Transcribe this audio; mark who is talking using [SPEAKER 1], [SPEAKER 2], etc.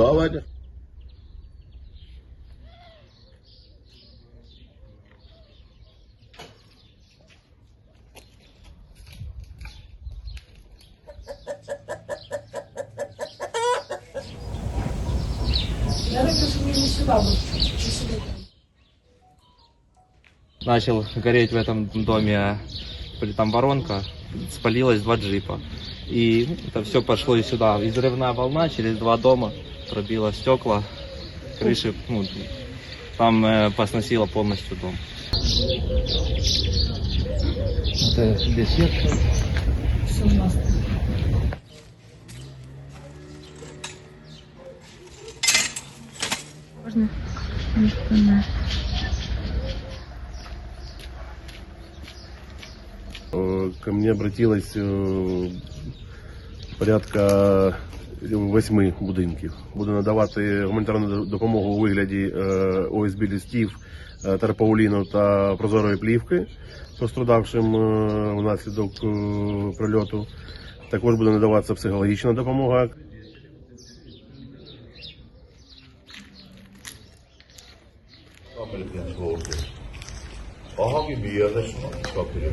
[SPEAKER 1] давайте.
[SPEAKER 2] Я так розумію, не сюди, бо чи сюди.
[SPEAKER 3] начал гореть в этом доме, при- там воронка, спалилась два джипа. И это все пошло и сюда. Взрывная волна через два дома пробила стекла, крыши, ну, там э, посносила полностью дом. Это.
[SPEAKER 4] Можна? Ніхто не.
[SPEAKER 1] Ко мне обратилось э, порядка восьми будинків. Буду надавати гуманітарну допомогу у вигляді е, ОСБ листів, е, тарпауліну та прозорої плівки пострадавшим е, внаслідок прильоту. Також буде надаватися психологічна допомога.
[SPEAKER 5] Aha gibi an kapıyor.